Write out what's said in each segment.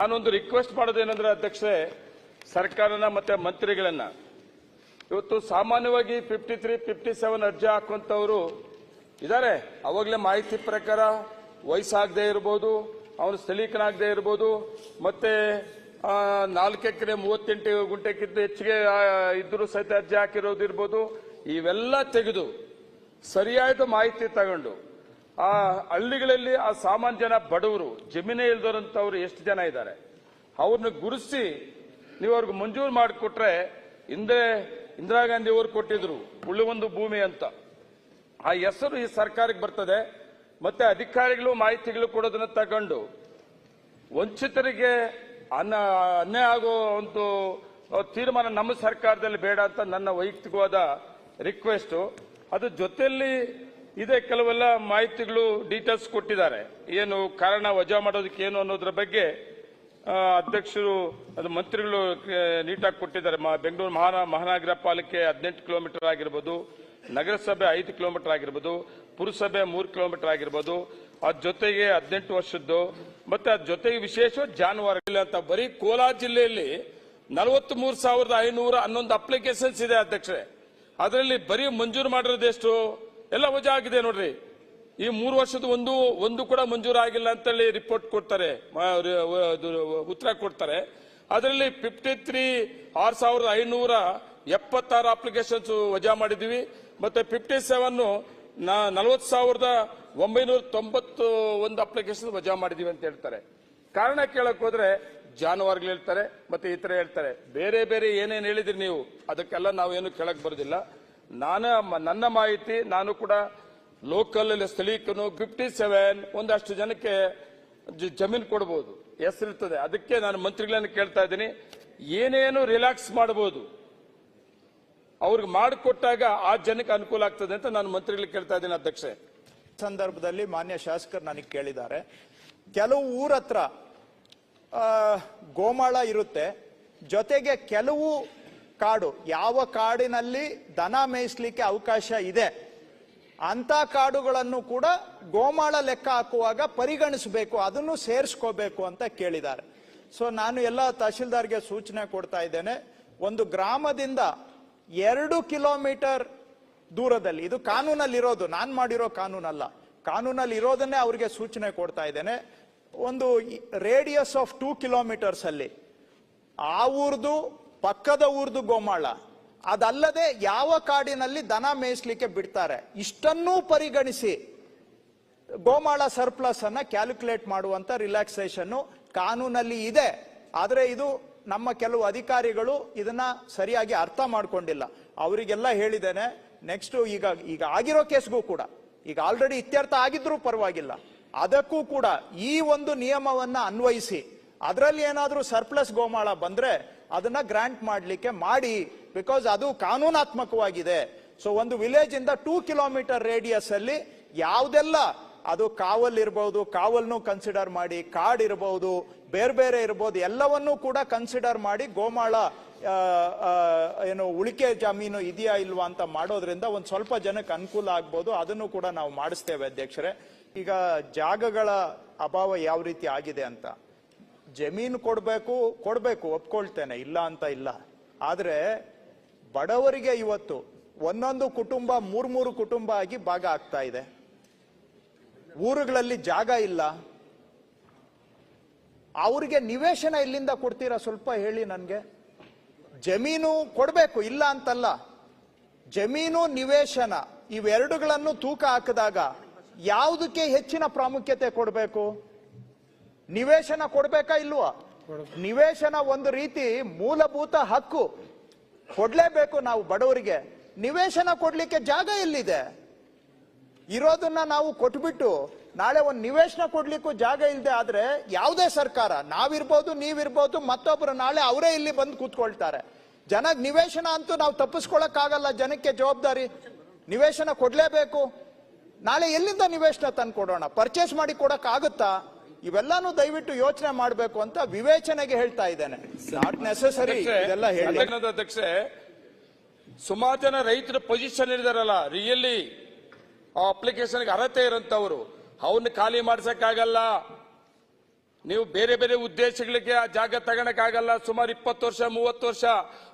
ನಾನೊಂದು ರಿಕ್ವೆಸ್ಟ್ ಮಾಡೋದೇನಂದ್ರೆ ಅಧ್ಯಕ್ಷೆ ಸರ್ಕಾರನ ಮತ್ತೆ ಮಂತ್ರಿಗಳನ್ನ. ಇವತ್ತು ಸಾಮಾನ್ಯವಾಗಿ ಫಿಫ್ಟಿ ತ್ರೀ ಫಿಫ್ಟಿ ಸೆವೆನ್ ಅರ್ಜಿ ಹಾಕುವಂತವ್ರು ಇದ್ದಾರೆ ಅವಾಗಲೇ ಮಾಹಿತಿ ಪ್ರಕಾರ ವಯಸ್ಸಾಗದೇ ಇರ್ಬೋದು ಅವನು ಸ್ಥಳೀಕನಾಗದೆ ಇರ್ಬೋದು, ಮತ್ತೆ ನಾಲ್ಕು ಎಕರೆ ಮೂವತ್ತೆಂಟು ಗುಂಟೆಕ್ಕಿಂತ ಹೆಚ್ಚಿಗೆ ಇದ್ರು ಸಹಿತ ಅರ್ಜಿ ಹಾಕಿರೋದು ಇರ್ಬೋದು ಇವೆಲ್ಲ ತೆಗೆದು ಸರಿಯಾದ ಮಾಹಿತಿ ತಗೊಂಡು ಆ ಹಳ್ಳಿಗಳಲ್ಲಿ ಆ ಸಾಮಾನ್ಯ ಜನ ಬಡವರು, ಜಮೀನೇ ಇಲ್ದೋರಂತವ್ರು ಎಷ್ಟು ಜನ ಇದ್ದಾರೆ? ಅವ್ರನ್ನ ಗುರುಸಿ ನೀವು ಅವ್ರಿಗೆ ಮಂಜೂರು ಮಾಡಿಕೊಟ್ರೆ ಹಿಂದೆ ಇಂದಿರಾ ಗಾಂಧಿ ಅವರು ಕೊಟ್ಟಿದ್ರು ಒಂದು ಭೂಮಿ ಅಂತ. ಆ ಹೆಸರು ಈ ಸರ್ಕಾರಕ್ಕೆ ಬರ್ತದೆ, ಮತ್ತೆ ಅಧಿಕಾರಿಗಳು ಮಾಹಿತಿಗಳು ಕೊಡೋದನ್ನ ತಗೊಂಡು ವಂಚಿತರಿಗೆ ಅನ್ನ, ಅನ್ಯಾಯ ಆಗೋ ಒಂದು ತೀರ್ಮಾನ ನಮ್ಮ ಸರ್ಕಾರದಲ್ಲಿ ಬೇಡ ಅಂತ ನನ್ನ ವೈಯಕ್ತಿಕವಾದ ರಿಕ್ವೆಸ್ಟ್ ಅದು ಜೊತೆಯಲ್ಲಿ ಇದೆ ಕೆಲವೆಲ್ಲ ಮಾಹಿತಿಗಳು ಡೀಟೇಲ್ಸ್ ಕೊಟ್ಟಿದ್ದಾರೆ. ಏನು ಕಾರಣ ವಜಾ ಮಾಡೋದಕ್ಕೆ ಏನು ಅನ್ನೋದ್ರ ಬಗ್ಗೆ ಅಧ್ಯಕ್ಷರು, ಅದು ಮಂತ್ರಿಗಳು ನೀಟಾಗಿ ಕೊಟ್ಟಿದ್ದಾರೆ. ಬೆಂಗಳೂರು ಮಹಾನ, ಮಹಾನಗರ ಪಾಲಿಕೆ ಹದಿನೆಂಟು ಕಿಲೋಮೀಟರ್ ಆಗಿರ್ಬೋದು, ನಗರಸಭೆ ಐದು ಕಿಲೋಮೀಟರ್ ಆಗಿರ್ಬೋದು, ಪುರಸಭೆ ಮೂರು ಕಿಲೋಮೀಟರ್ ಆಗಿರ್ಬೋದು, ಅದ್ ಜೊತೆಗೆ ಹದಿನೆಂಟು ವರ್ಷದ್ದು, ಮತ್ತೆ ಅದ್ರ ಜೊತೆಗೆ ವಿಶೇಷ ಜಾನುವಾರುಗಳು ಅಂತ ಬರೀ ಕೋಲಾರ ಜಿಲ್ಲೆಯಲ್ಲಿ ನಲವತ್ತ್ ಮೂರು ಸಾವಿರದ ಐನೂರ ಹನ್ನೊಂದು ಅಪ್ಲಿಕೇಶನ್ಸ್ ಇದೆ ಅಧ್ಯಕ್ಷರೇ. ಅದರಲ್ಲಿ ಬರೀ ಮಂಜೂರು ಮಾಡಿರೋದು ಎಷ್ಟು? ಎಲ್ಲ ವಜಾ ಆಗಿದೆ ನೋಡ್ರಿ. ಈ ಮೂರು ವರ್ಷದ ಒಂದು ಒಂದು ಕೂಡ ಮಂಜೂರಾಗಿಲ್ಲ ಅಂತೇಳಿ ರಿಪೋರ್ಟ್ ಕೊಡ್ತಾರೆ. ಉತ್ತರ ಕೊಡ್ತಾರೆ. ಅದರಲ್ಲಿ ಫಿಫ್ಟಿ ತ್ರೀ ಆರು ಸಾವಿರದ ಐನೂರ ಎಪ್ಪತ್ತಾರು ಅಪ್ಲಿಕೇಶನ್ಸ್ ವಜಾ ಮಾಡಿದೀವಿ ಮತ್ತೆ ಫಿಫ್ಟಿ ಸೆವೆನ್ ನಲವತ್ತು ಸಾವಿರದ ಒಂಬೈನೂರ ತೊಂಬತ್ತು ಒಂದು ಅಪ್ಲಿಕೇಶನ್ ವಜಾ ಮಾಡಿದೀವಿ ಅಂತ ಹೇಳ್ತಾರೆ. ಕಾರಣ ಕೇಳಕ್ ಹೋದ್ರೆ ಜಾನುವಾರುಗಳು ಹೇಳ್ತಾರೆ, ಮತ್ತೆ ಈ ತರ ಹೇಳ್ತಾರೆ. ಬೇರೆ ಬೇರೆ ಏನೇನು ಹೇಳಿದ್ರಿ ನೀವು? ಅದಕ್ಕೆಲ್ಲ ನಾವೇನು ಕೇಳಕ್ ಬರೋದಿಲ್ಲ. ನಾನು ನನ್ನ ಮಾಹಿತಿ, ನಾನು ಕೂಡ ಲೋಕಲ್ ಸ್ಥಳೀಕನು ಫಿಫ್ಟಿ ಸೆವೆನ್ ಒಂದಷ್ಟು ಜನಕ್ಕೆ ಜಮೀನು ಕೊಡಬಹುದು ಹೆಸರಿರ್ತದೆ. ಅದಕ್ಕೆ ನಾನು ಮಂತ್ರಿಗಳನ್ನು ಕೇಳ್ತಾ ಇದ್ದೀನಿ. ಏನೇನು ರಿಲ್ಯಾಕ್ಸ್ ಮಾಡಬಹುದು ಅವ್ರಿಗೆ ಮಾಡಿಕೊಟ್ಟಾಗ ಆ ಜನಕ್ಕೆ ಅನುಕೂಲ ಆಗ್ತದೆ ಅಂತ ನಾನು ಮಂತ್ರಿಗಳಿಗೆ ಕೇಳ್ತಾ ಇದ್ದೀನಿ ಅಧ್ಯಕ್ಷೆ. ಸಂದರ್ಭದಲ್ಲಿ ಮಾನ್ಯ ಶಾಸಕರು ನನಗೆ ಕೇಳಿದ್ದಾರೆ. ಕೆಲವು ಊರ ಹತ್ರ ಗೋಮಾಳ ಇರುತ್ತೆ. ಜೊತೆಗೆ ಕೆಲವು ಕಾಡು. ಯಾವ ಕಾಡಿನಲ್ಲಿ ದನ ಮೇಯಿಸ್ಲಿಕ್ಕೆ ಅವಕಾಶ ಇದೆ ಅಂತ ಕಾಡುಗಳನ್ನು ಕೂಡ ಗೋಮಾಳ ಲೆಕ್ಕ ಹಾಕುವಾಗ ಪರಿಗಣಿಸಬೇಕು, ಅದನ್ನು ಸೇರಿಸ್ಕೋಬೇಕು ಅಂತ ಕೇಳಿದ್ದಾರೆ. ಸೊ ನಾನು ಎಲ್ಲ ತಹಶೀಲ್ದಾರ್ಗೆ ಸೂಚನೆ ಕೊಡ್ತಾ ಇದ್ದೇನೆ, ಒಂದು ಗ್ರಾಮದಿಂದ ಎರಡು ಕಿಲೋಮೀಟರ್ ದೂರದಲ್ಲಿ, ಇದು ಕಾನೂನಲ್ಲಿ ಇರೋದು ನಾನ್ ಮಾಡಿರೋ ಕಾನೂನಲ್ಲ ಕಾನೂನಲ್ಲಿ ಇರೋದನ್ನೇ ಅವ್ರಿಗೆ ಸೂಚನೆ ಕೊಡ್ತಾ ಇದ್ದೇನೆ. ಒಂದು ರೇಡಿಯಸ್ ಆಫ್ ಟೂ ಕಿಲೋಮೀಟರ್ಸ್ ಅಲ್ಲಿ, ಆ ಊರ್ದು ಪಕ್ಕದ ಊರ್ದು ಗೋಮಾಳ. ಅದಲ್ಲದೆ ಯಾವ ಕಾಡಿನಲ್ಲಿ ದನ ಮೇಯಿಸ್ಲಿಕ್ಕೆ ಬಿಡ್ತಾರೆ? ಇಷ್ಟನ್ನೂ ಪರಿಗಣಿಸಿ ಗೋಮಾಳ ಸರ್ಪ್ಲಸ್ ಅನ್ನ ಕ್ಯಾಲ್ಕುಲೇಟ್ ಮಾಡುವಂತ ರಿಲ್ಯಾಕ್ಸೇಷನ್ ಕಾನೂನಲ್ಲಿ ಇದೆ. ಆದರೆ ಇದು ನಮ್ಮ ಕೆಲವು ಅಧಿಕಾರಿಗಳು ಇದನ್ನ ಸರಿಯಾಗಿ ಅರ್ಥ ಮಾಡ್ಕೊಂಡಿಲ್ಲ. ಅವರಿಗೆಲ್ಲ ಹೇಳಿದ್ದೇನೆ ನೆಕ್ಸ್ಟ್ ಈಗ ಈಗ ಆಗಿರೋ ಕೇಸ್ಗೂ ಕೂಡ. ಈಗ ಆಲ್ರೆಡಿ ಇತ್ಯರ್ಥ ಆಗಿದ್ರೂ ಪರವಾಗಿಲ್ಲ. ಅದಕ್ಕೂ ಕೂಡ ಈ ಒಂದು ನಿಯಮವನ್ನ ಅನ್ವಯಿಸಿ. ಅದರಲ್ಲಿ ಏನಾದರೂ ಸರ್ಪ್ಲಸ್ ಗೋಮಾಳ ಬಂದ್ರೆ ಅದನ್ನ ಗ್ರಾಂಟ್ ಮಾಡಲಿಕ್ಕೆ ಮಾಡಿ ಬಿಕಾಸ್ ಅದು ಕಾನೂನಾತ್ಮಕವಾಗಿದೆ. ಸೊ ಒಂದು ವಿಲೇಜ್ ಇಂದ ಟೂ ಕಿಲೋಮೀಟರ್ ರೇಡಿಯಸ್ ಅಲ್ಲಿ ಯಾವುದೆಲ್ಲ, ಅದು ಕಾವಲ್ ಇರಬಹುದು ಕಾವಲ್ನು ಕನ್ಸಿಡರ್ ಮಾಡಿ, ಕಾಡ್ ಇರಬಹುದು ಬೇರೆ ಬೇರೆ ಇರಬಹುದು ಎಲ್ಲವನ್ನೂ ಕೂಡ ಕನ್ಸಿಡರ್ ಮಾಡಿ ಗೋಮಾಳ ಏನು ಉಳಿಕೆ ಜಮೀನು ಇದೆಯಾ ಇಲ್ವಾ ಅಂತ ಮಾಡೋದ್ರಿಂದ ಒಂದು ಸ್ವಲ್ಪ ಜನಕ್ಕೆ ಅನುಕೂಲ ಆಗ್ಬೋದು. ಅದನ್ನು ಕೂಡ ನಾವು ಮಾಡಿಸ್ತೇವೆ ಅಧ್ಯಕ್ಷರೇ. ಈಗ ಜಾಗಗಳ ಅಭಾವ ಯಾವ ರೀತಿ ಆಗಿದೆ ಅಂತ. ಜಮೀನು ಕೊಡಬೇಕು ಕೊಡಬೇಕು, ಒಪ್ಕೊಳ್ತೇನೆ, ಇಲ್ಲ ಅಂತ ಇಲ್ಲ. ಆದರೆ ಬಡವರಿಗೆ ಇವತ್ತು ಒಂದೊಂದು ಕುಟುಂಬ ಮೂರ್ ಮೂರು ಕುಟುಂಬ ಆಗಿ ಭಾಗ ಆಗ್ತಾ ಇದೆ. ಊರುಗಳಲ್ಲಿ ಜಾಗ ಇಲ್ಲ. ಅವರಿಗೆ ನಿವೇಶನ ಇಲ್ಲಿಂದ ಕೊಡ್ತೀರಾ ಸ್ವಲ್ಪ ಹೇಳಿ ನನಗೆ. ಜಮೀನು ಕೊಡಬೇಕು, ಇಲ್ಲ ಅಂತಲ್ಲ. ಜಮೀನು, ನಿವೇಶನ, ಇವೆರಡುಗಳನ್ನು ತೂಕ ಹಾಕಿದಾಗ ಯಾವುದಕ್ಕೆ ಹೆಚ್ಚಿನ ಪ್ರಾಮುಖ್ಯತೆ ಕೊಡಬೇಕು? ನಿವೇಶನ ಕೊಡ್ಬೇಕಾ ಇಲ್ವಾ? ನಿವೇಶನ ಒಂದು ರೀತಿ ಮೂಲಭೂತ ಹಕ್ಕು. ಕೊಡ್ಲೇಬೇಕು ನಾವು ಬಡವರಿಗೆ. ನಿವೇಶನ ಕೊಡ್ಲಿಕ್ಕೆ ಜಾಗ ಎಲ್ಲಿದೆ? ಇರೋದನ್ನ ನಾವು ಕೊಟ್ಬಿಟ್ಟು ನಾಳೆ ಒಂದು ನಿವೇಶನ ಕೊಡ್ಲಿಕ್ಕೂ ಜಾಗ ಇಲ್ಲದೆ ಆದ್ರೆ ಯಾವುದೇ ಸರ್ಕಾರ, ನಾವಿರ್ಬೋದು, ನೀವಿರ್ಬೋದು, ಮತ್ತೊಬ್ರು ನಾಳೆ ಅವರೇ ಇಲ್ಲಿ ಬಂದು ಕೂತ್ಕೊಳ್ತಾರೆ. ಜನಗ್ ನಿವೇಶನ ಅಂತೂ ನಾವು ತಪ್ಪಿಸ್ಕೊಳಕ್ ಆಗಲ್ಲ ಜನಕ್ಕೆ ಜವಾಬ್ದಾರಿ. ನಿವೇಶನ ಕೊಡ್ಲೇಬೇಕು. ನಾಳೆ ಎಲ್ಲಿಂದ ನಿವೇಶನ ತಂದು ಕೊಡೋಣ ಪರ್ಚೇಸ್ ಮಾಡಿ ಕೊಡಕ್ ಆಗುತ್ತಾ ಇವೆಲ್ಲಾನು ದಯವಿಟ್ಟು ಯೋಚನೆ ಮಾಡಬೇಕು ಅಂತ ವಿವೇಚನೆಗೆ ಹೇಳ್ತಾ ಇದ್ದೇನೆ. ನಾಟ್ ನೆಸೆಸರಿ ಇದೆಲ್ಲ ಹೇಳಿ. ಅಧ್ಯಕ್ಷ ಸುಮಾರು ಜನ ರೈತರ ಪೊಸಿಷನ್ ಇದಾರಲ್ಲ ರಿಯಲಿ ಆ ಅಪ್ಲಿಕೇಶನ್ಗೆ ಅರ್ಹತೆ ಇರೋಂಥವ್ರು ಅವನ್ನ ಖಾಲಿ ಮಾಡ್ಸಕ್ಕಾಗಲ್ಲ. ನೀವು ಬೇರೆ ಬೇರೆ ಉದ್ದೇಶಗಳಿಗೆ ಆ ಜಾಗ ತಗೊಳಕ್ಕಾಗಲ್ಲ ಸುಮಾರು ಇಪ್ಪತ್ತು ವರ್ಷ ಮೂವತ್ತು ವರ್ಷ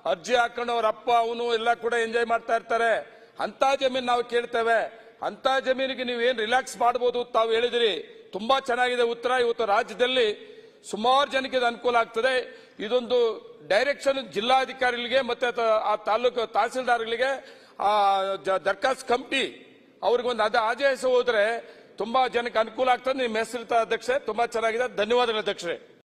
ಅರ್ಜಿ ಹಾಕೊಂಡು ಅವ್ರ ಅಪ್ಪ ಅವನು ಎಲ್ಲ ಕೂಡ ಎಂಜಾಯ್ ಮಾಡ್ತಾ ಇರ್ತಾರೆ. ಅಂತ ಜಮೀನು ನಾವು ಕೇಳ್ತೇವೆ. ಅಂತ ಜಮೀನಿಗೆ ನೀವು ಏನ್ ರಿಲ್ಯಾಕ್ಸ್ ಮಾಡಬಹುದು ತಾವು ಹೇಳಿದಿರಿ. ತುಂಬಾ ಚೆನ್ನಾಗಿದೆ ಉತ್ತರ. ಇವತ್ತು ರಾಜ್ಯದಲ್ಲಿ ಸುಮಾರು ಜನಕ್ಕೆ ಇದು ಅನುಕೂಲ ಆಗ್ತದೆ. ಇದೊಂದು ಡೈರೆಕ್ಷನ್ ಜಿಲ್ಲಾಧಿಕಾರಿಗಳಿಗೆ ಮತ್ತೆ ಆ ತಾಲೂಕು ತಹಸೀಲ್ದಾರ್ಗಳಿಗೆ, ಆ ದರ್ಖಾಸ್ತ್ ದರ್ಖಾಸ್ ಕಮಿಟಿ ಅವ್ರಿಗೊಂದು ಅದ ಆದೇಶ ಹೋದ್ರೆ ತುಂಬಾ ಜನಕ್ಕೆ ಅನುಕೂಲ ಆಗ್ತದೆ. ನಿಮ್ಮ ಹೆಸರು ಅಧ್ಯಕ್ಷೆ, ತುಂಬಾ ಚೆನ್ನಾಗಿದೆ. ಧನ್ಯವಾದಗಳು ಅಧ್ಯಕ್ಷರೇ.